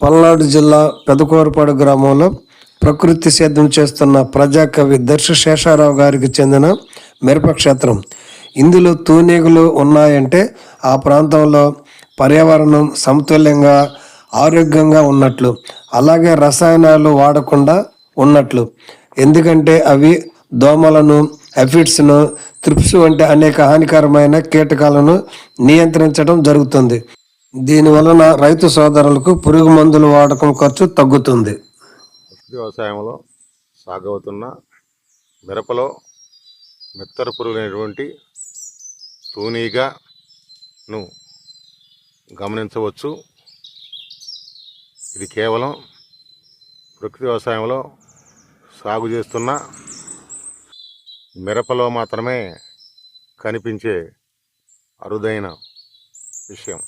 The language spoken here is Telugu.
పల్నాడు జిల్లా పెదకూరపాడు గ్రామంలో ప్రకృతి సేద్యం చేస్తున్న ప్రజాకవి దర్శ శేషారావు గారికి చెందిన మిరప క్షేత్రం. ఇందులో తూనీగలు ఉన్నాయంటే ఆ ప్రాంతంలో పర్యావరణం సమతుల్యంగా ఆరోగ్యంగా ఉన్నట్లు అలాగే రసాయనాలు వాడకుండా ఉన్నట్లు. ఎందుకంటే అవి దోమలను ఎఫిడ్స్ను త్రిప్స్ వంటి అనేక హానికరమైన కీటకాలను నియంత్రించడం జరుగుతుంది. దీని వలన రైతు సోదరులకు పురుగు మందుల వాడకం ఖర్చు తగ్గుతుంది. వ్యవసాయంలో సాగవుతున్న మిరపలో మెత్తర పురుగులైనటువంటి తూనీగాను గమనించవచ్చు. ఇది కేవలం ప్రకృతి వ్యవసాయంలో సాగు చేస్తున్న మిరపలో మాత్రమే కనిపించే అరుదైన విషయం.